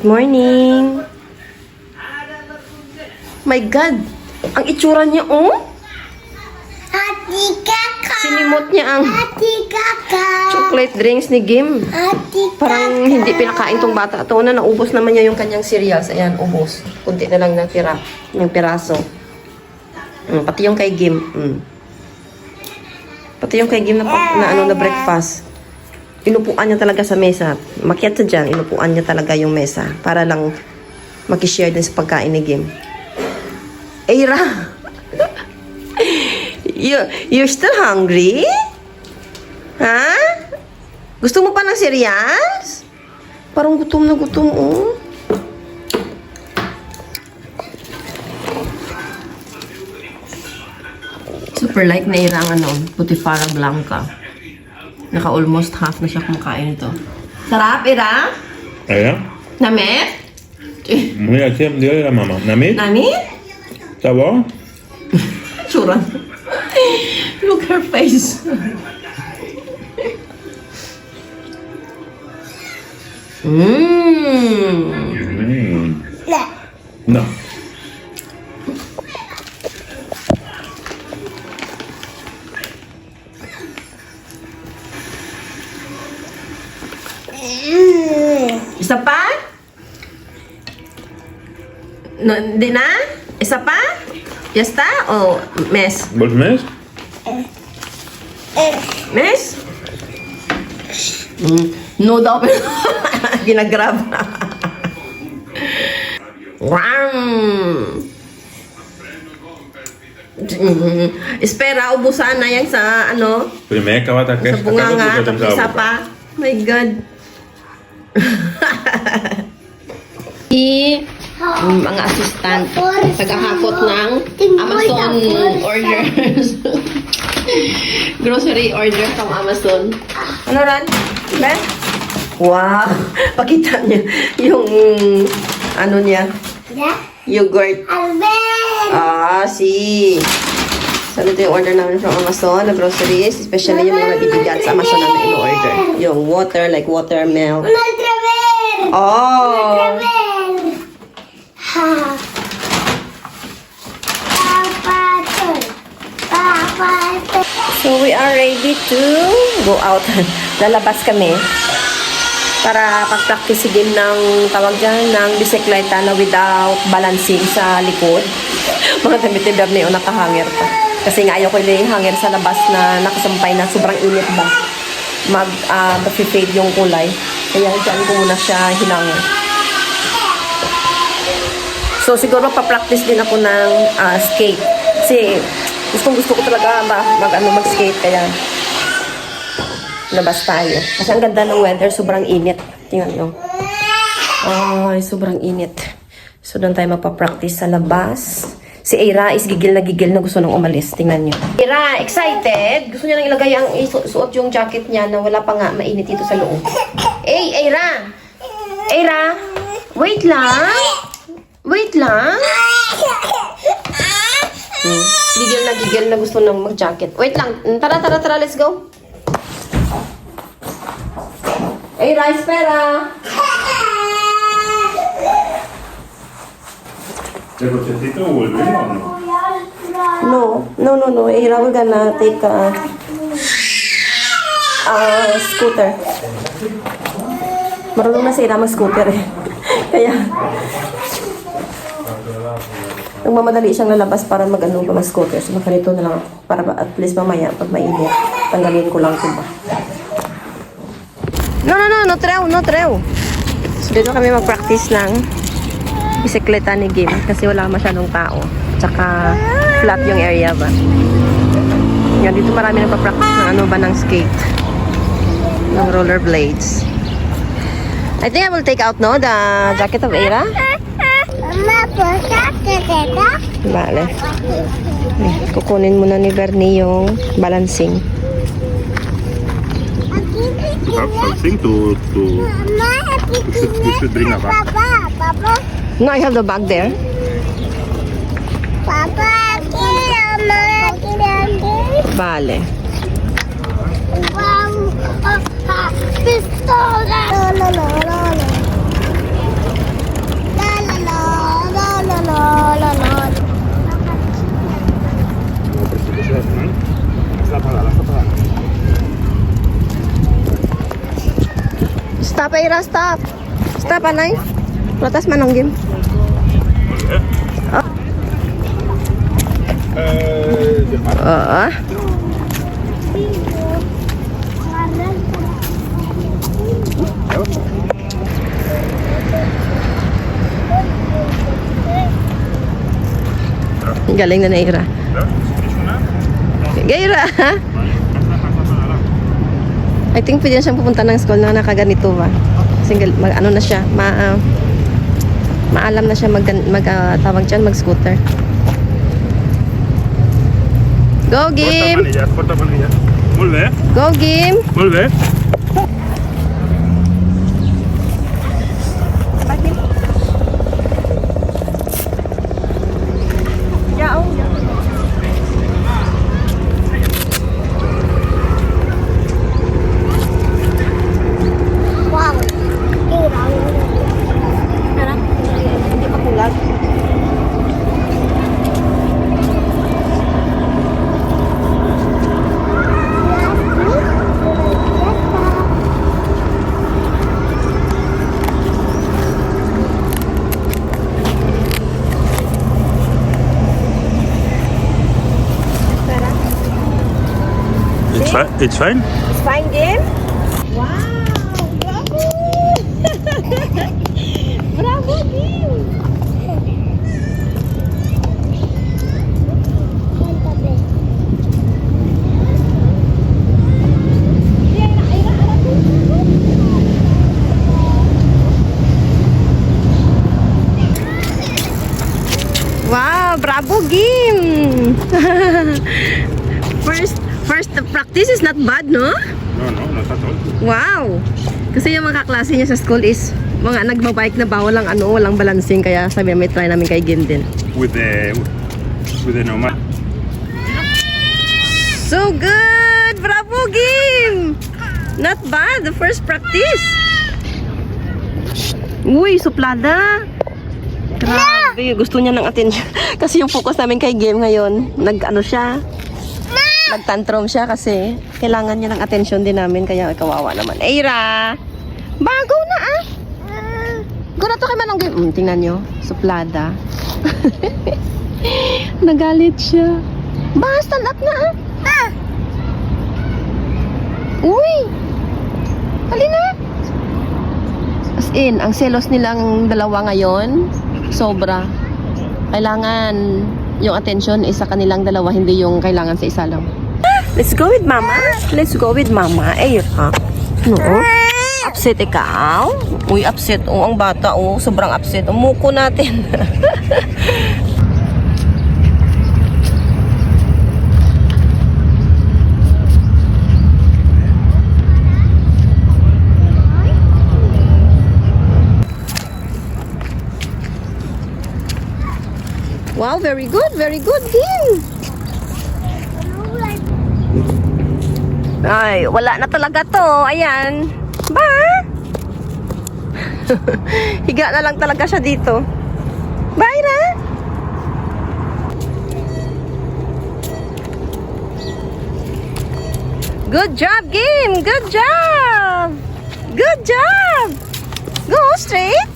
Good morning. My God! Ang itsura niya, oh! Ati kaka. Sinimot niya ang Ati kaka. chocolate drinks ni Gim. Ati Parang hindi pinakain tong bata. Ito na, naubos naman niya yung kanyang cereals. Ayan, ubos. Kunti na lang natira. Yung piraso. Mm, pati yung kay Gim. Mm. Pati yung kay Gim na, na, ano, na breakfast. Inupuan niya talaga sa mesa. Makiat sa dyan, inupuan niya talaga yung mesa. Para lang makishare din sa pagkain ni Gim. Eira! you, you're still hungry? Ha? Gusto mo pa ng cereals? Parang gutom na gutom, oh. Super like na Ira ang ano, Putifara Blanca. Naka almost half na siya kumakain ito. Sarap, Ira? Ja, Namit? må jeg til det er mamma. Namit, ça va? Tsura. Look her face. Mmm. Mm. La. No. No, hindi na? Isa pa? Yasta? O mes? Wat mes? Mes? Mm, no daw. Ginagrab. Wow! Mm, Espera, ubusan na yan sa ano? Primeiro que ela tá Sa bunganga. Tapos isa pa. My God. I yung mga assistant tagahakot ng Amazon orders. Grocery order from Amazon. Ano ran? Ben? Wow! Pakita niya yung ano niya, Ya. yogurt. Ah, si. So, ito yung order namin from Amazon na groceries. Especially yung mga bibigat sa Amazon namin in-order. Yung water, like water, milk. Oh! So, we are ready to go out. Lalabas kami para pag-practice din ng tawag dyan, ng bisikleta na without balancing sa likod. Mga damit ni Bernie o nakahanger pa. Kasi nga ayaw ko yung hanger sa labas na nakasampay na sobrang init ba. Mag, uh, fade yung kulay. Kaya dyan ko muna siya hinangin. So, siguro pa-practice din ako ng ah, skate. Kasi, gustong gusto ko talaga ba, mag, ano, mag-skate. Kaya, labas tayo. Kasi ang ganda ng weather, sobrang init. Tingnan nyo. Ay, sobrang init. So, doon tayo magpa-practice sa labas. Si Ira is gigil na gigil na gusto nang umalis. Tingnan nyo. Ira, excited? Gusto niya nang ilagay ang isuot yung jacket niya na wala pa nga mainit dito sa loob. Ey, Ira! Ira! Wait lang! Wait lang! Hmm. Gigil na gigil na gusto nang mag-jacket. Wait lang. Tara, tara, tara. Let's go. Ira, espera! Pero se tito volvemos o no? No, no, no, no. Ira, we're gonna take a, a scooter. Marunong na si Ira mag-scooter eh. Kaya, nagmamadali siyang lalabas para mag-ano pa mag-scooter. So, makanito na lang ako. Para ba, at least mamaya, pag mainit, tanggalin ko lang ito ba. No, no, no, no trew, no trew. So, dito kami mag-practice ng bisikleta ni Gim kasi wala masyadong tao. Tsaka flat yung area ba. Yan, dito marami nagpa-practice ng ano ba ng skate. Ng rollerblades. I think I will take out, no, the jacket of Era. Mama, pusa ka teta. Bale. Eh, Kukunin muna ni Bernie yung balancing. Something to, to... Mama, You should, you should bring a bag. Papa, papa, No, I have the bag there. papa, kira, mama, kira, kira. Bale. Wow, ah, ah, pistola. No, no, no, no, no. Stop Aira, stop. Stop anay. Protes manonggim. Oh. Oh. Galing na na Ira. Gaira! I think pwede na siyang pupunta ng school na nakaganito ba? Gal- mag, ano na siya, ma, ah, maalam na siya mag, mag ah, tawag dyan, mag-scooter. Go, manillas. Molt bé, Go, Gim! It's fine. Not bad, no? No, no, no está todo. Wow. Kasi yung mga kaklase niya sa school is mga nagbabike na bawal lang ano, walang balancing kaya sabi may try namin kay Gim din. With the with the normal. So good! Bravo Gim! Not bad, the first practice. Uy, suplada. Grabe, gusto niya ng attention. kasi yung focus namin kay Game ngayon, nag-ano siya, nag-tantrum siya kasi kailangan niya ng attention din namin kaya kawawa naman. Eira! Bago na ah! Go na to kay Manong. Mm, tingnan nyo, suplada. Nagalit siya. Ba, stand up na ah! Uy! Halina! As in, ang selos nilang dalawa ngayon, sobra. Kailangan yung attention is sa kanilang dalawa, hindi yung kailangan sa isa lang. Let's go with mama. Let's go with mama. Eh, ha? No? Upset ikaw? Uy, upset. Oh, ang bata, oh. Sobrang upset. Umuko natin. wow, very good. Very good, Kim. Ay, wala na talaga to. Ayan. Ba? Higa na lang talaga siya dito. Byra? Good job, Kim. Good job. Good job. Go straight.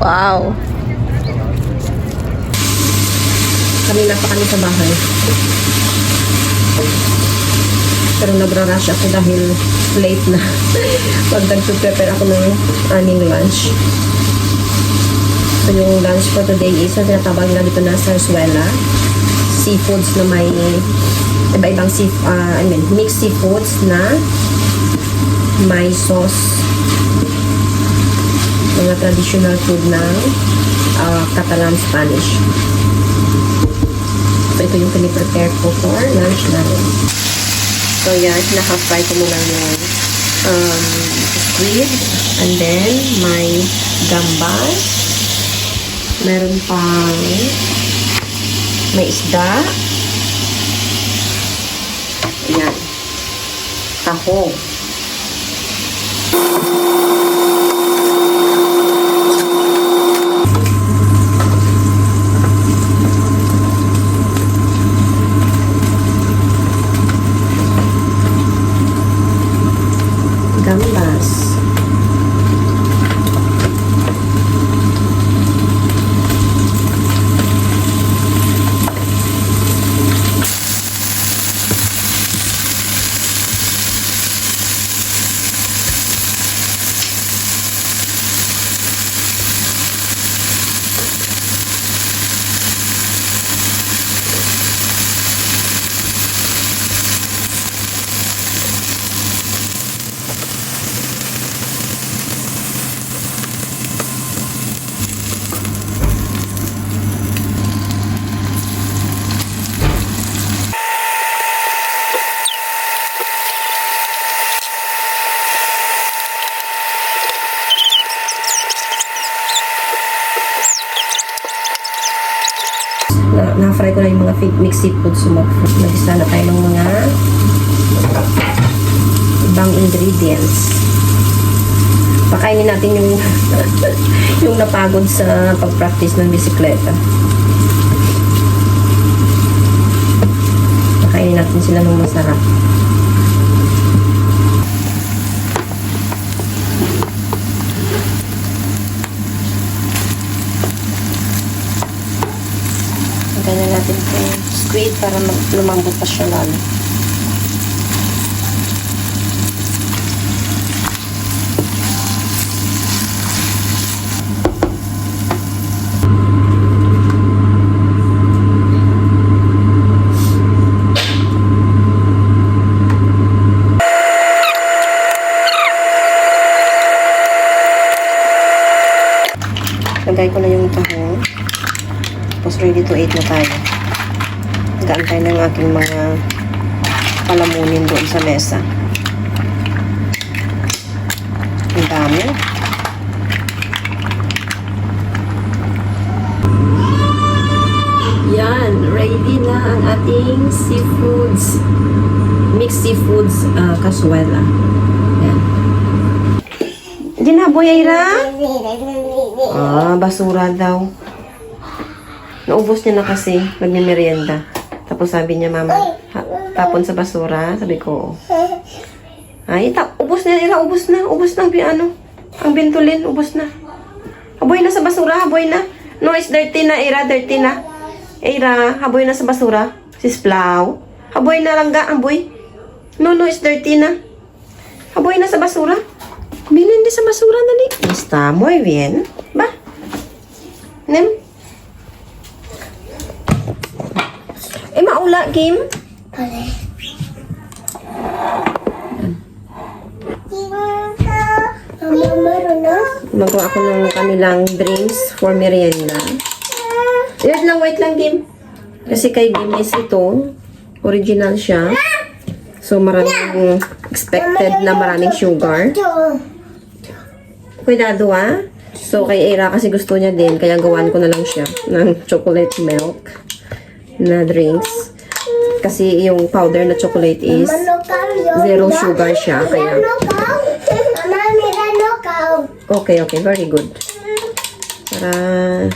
Wow. Kanina pa kami sa bahay. Pero nagra-rush ako dahil late na. Pag nag-prepare ako ng aming lunch. So yung lunch for today is na tinatawag nila dito na sarsuela. Seafoods na may iba-ibang sea, ah, I mean, mixed seafoods na may sauce mga traditional food ng uh, Catalan Spanish. So, ito yung piniprepare ko for lunch namin. So, yan. Naka-fry ko muna yung um, squid. And then, may gambas. Meron pang may isda. Ayan. Taho. Gambas. Na, na-fry ko na yung mga mixed seafood. So, mag- nagisa na tayo ng mga ibang ingredients. Pakainin natin yung yung napagod sa pag-practice ng bisikleta. Pakainin natin sila ng masarap. Natin ito squid para lumambot pa siya lalo. Lagay ko na yung tahong. Tapos ready to eat na tayo. Gaan tayo ng aking mga palamunin doon sa mesa. Ang dami. Yan, ready na ang ating seafoods. Mixed seafoods uh, kasuela. Yan. Ginaboy, Aira? Ah, basura daw. Naubos niya na kasi, nagmimerienda. Tapos sabi niya, mama, tapon sa basura. Sabi ko. Ay, ta ubos na, ira, ubos na. Ubos na bi- ano, ang bintulin, ubos na. Haboy na sa basura, haboy na. No, it's dirty na, ira, dirty na. Ira, haboy na sa basura. Sisplaw. Haboy na lang ga, haboy. No, no, it's dirty na. Haboy na sa basura. Bilhin din sa basura, dali. Basta, muy bien. Ba? Nem? Eh, maula, Kim. Na? Magawa ako ng kanilang drinks for merienda. Wait lang, wait lang, Kim. Kasi kay Kim is ito. Original siya. So, maraming expected na maraming sugar. Cuidado, ah. So, kay Era kasi gusto niya din. Kaya gawan ko na lang siya ng chocolate milk na drinks. Kasi yung powder na chocolate is zero sugar siya. Kaya, okay, okay. Very good. Para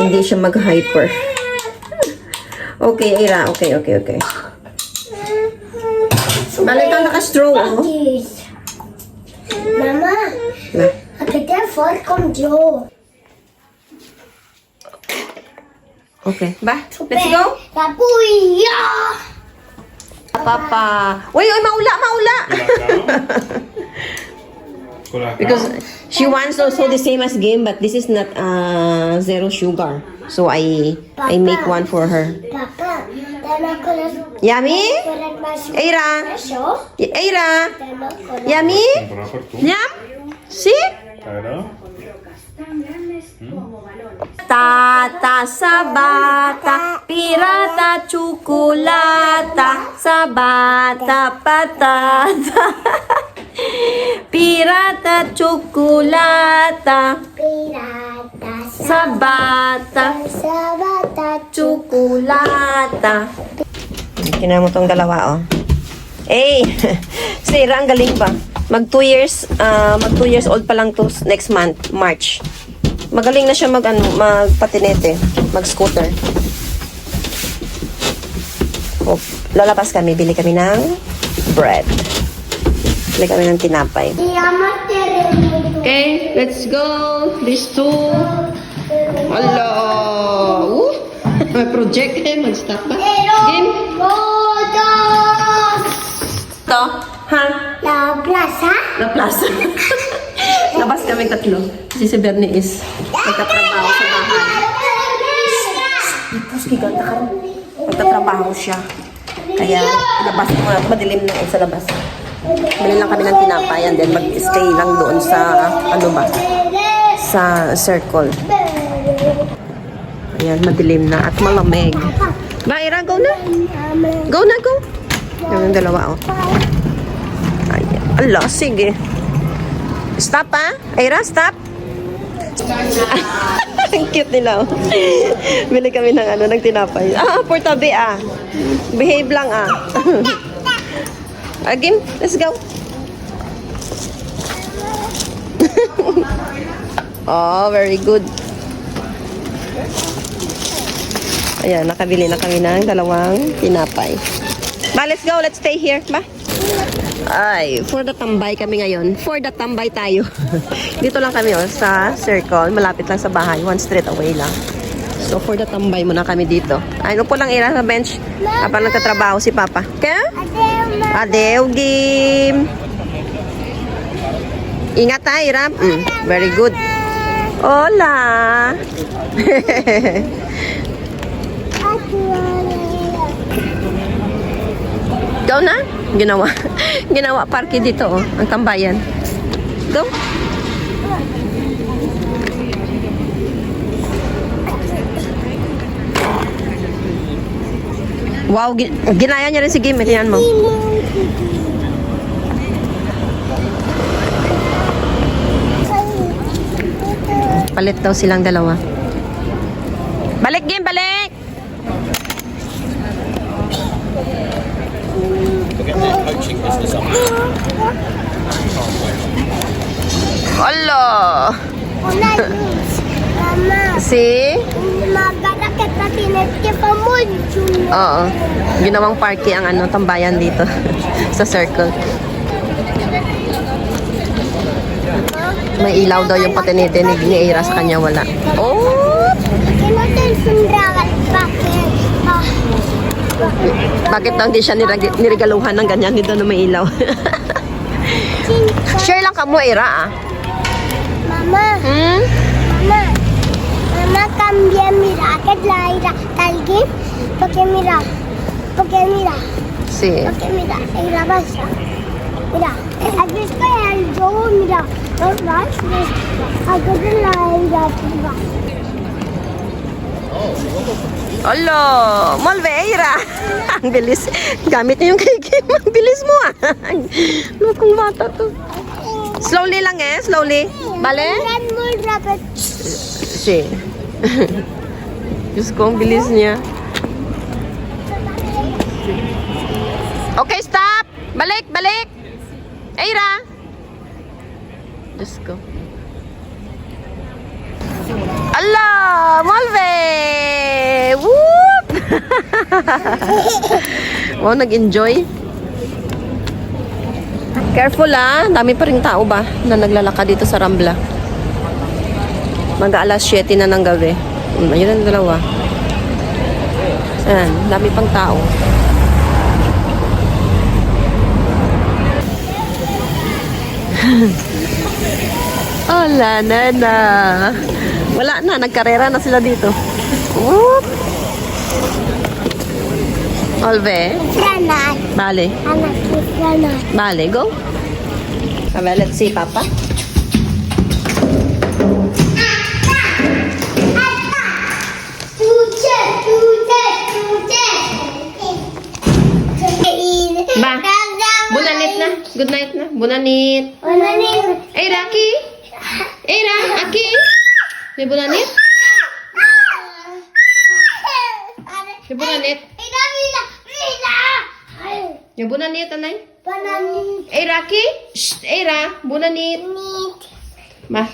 hindi siya mag-hyper. Okay, Era. Okay, okay, okay. Balik ka naka-straw, oh. Mama, Na. akita for kom jo. Okay. Ba? Let's go. Tapuy, ya. Papa. Uy, uy, maula, maula. Because she wants also the same as game, but this is not uh, zero sugar. So I I make one for her. Papa, tama ko na Yummy? Eira? Eira? Tama ko na. Yummy? Yum? See? Tata sa bata, pirata, tsukulata, sa bata, patata. pirata, tsukulata, Pirata sa bata, sa bata tsukulata. Kinan mo tong dalawa, oh. Eh, si Ira, ang galing ba? Mag 2 years, ah, mag 2 years old pa lang to next month, March. Magaling na siya mag, ano, magpatinete, mag-scooter. Oh, lalabas kami, bili kami ng bread. Bili kami ng tinapay. Okay, let's go. These two. Hello. Woo! May project eh. Mag-stop ba? Game? Ito. Ha? La plaza. La plaza. Labas kami tatlo. Kasi si Bernie is nagtatrabaho sa bahay. Tapos giganta ka rin. Nagtatrabaho siya. Kaya, labas ko na. Madilim na sa labas. Bili lang kami ng tinapay and then mag-stay lang doon sa, ano ba, sa circle. Ayan, madilim na at malamig. Ba, Ira, go na. Go na, go. Yung dalawa, oh. Ayan. Ala, sige. Stop, ha? Ira, stop. Ang cute nila, oh. Bili kami ng ano, ng tinapay. Ah, for ah. Behave lang, ah. Again, let's go. oh, very good. Ayan, nakabili na kami ng dalawang tinapay. Ba, let's go. Let's stay here. Ba? Ay, for the tambay kami ngayon. For the tambay tayo. Dito lang kami oh, sa circle. Malapit lang sa bahay. One street away lang. So, for the tambay muna kami dito. Ay, ano po lang ira sa bench. Habang nagtatrabaho si Papa. Kaya? Adeu, Gim. Ingat tayo, Ram. Mm, very good. Hola. Go na. Ginawa. Ginawa parke dito, oh. Ang tambayan. Go. Wow, gi- ginaya niya rin si Gim. Tingnan mo. Palit daw silang dalawa. Balik, Gim, balik! Hala! Una luz. Mama, Si? maganda kita tinetke pa mo. Oo. Ginawang parke ang ano, tambayan dito. sa circle. May ilaw daw yung patinete ni, Ira sa kanya wala. Oh! Bakit? Ah, Bakit daw hindi siya nirag- nirigaluhan ng ganyan dito na may ilaw? Share lang ka mo, Ira ah. Mama, Hmm? mama. Mama, cambia mira que la ira talgin. Porque mira, porque mira, Si. porque mira, ira basa. Mira, aquí está el yo, mira. Los vas, aquí está la ira. mira. Alo, Molve, Ira. Ang bilis. Gamit niya yung kay Kim. Ang bilis mo ah. Ano kung bata to? Slowly lang eh, slowly. Bale? Si. Diyos ko, ang bilis niya. Okay, stop! Balik, balik! Eira! Diyos ko. Ala! Malve! Whoop! Wow, nag-enjoy. Careful ah, dami pa rin tao ba na naglalakad dito sa Rambla. Mag alas 7 na ng gabi. Hmm, ayun ang dalawa. Ayan, dami pang tao. Hola, nana. Wala na, nagkarera na sila dito. Whoop! Olve, Granat. ko, granat. Vale, go. Okay, let's see, Papa. Ba? Bunanit na. Good night na. Bunanit. Bunanit. Eh, Raki? Eh, Ra, Aki? May bunanit? May bunanit? Yung bunanit, anay? Banana Hey, Rocky? Shh, Era, bunanit. meat. Ma,